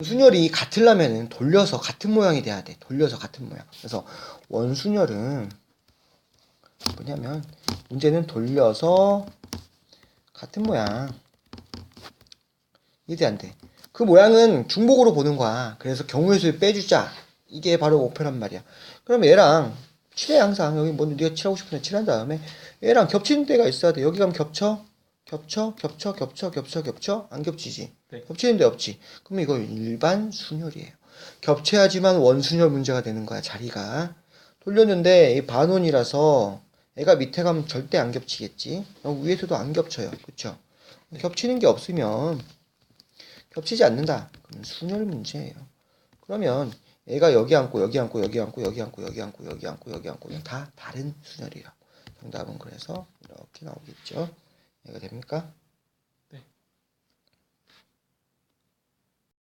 원순열이 같으려면은 돌려서 같은 모양이 돼야 돼. 돌려서 같은 모양. 그래서 원순열은 뭐냐면 문제는 돌려서 같은 모양. 이게 안 돼. 그 모양은 중복으로 보는 거야. 그래서 경우의 수를 빼주자. 이게 바로 목표란 말이야. 그럼 얘랑 칠해 항상 여기 뭐 네가 칠하고 싶은데 칠한 다음에 얘랑 겹치는 데가 있어야 돼. 여기 가면 겹쳐, 겹쳐, 겹쳐, 겹쳐, 겹쳐, 겹쳐 안 겹치지. 네. 겹치는 데 없지. 그럼 이거 일반 순열이에요. 겹쳐야지만 원순열 문제가 되는 거야 자리가. 돌렸는데 이 반원이라서 애가 밑에 가면 절대 안 겹치겠지. 위에서도 안 겹쳐요. 그쵸? 겹치는 게 없으면 겹치지 않는다. 그럼 순열 문제예요. 그러면 얘가 여기 앉고 여기 앉고 여기 앉고 여기 앉고 여기 앉고 여기 앉고 여기 앉고 다 다른 순열이라고. 정답은 그래서 이렇게 나오겠죠. 이해가 됩니까?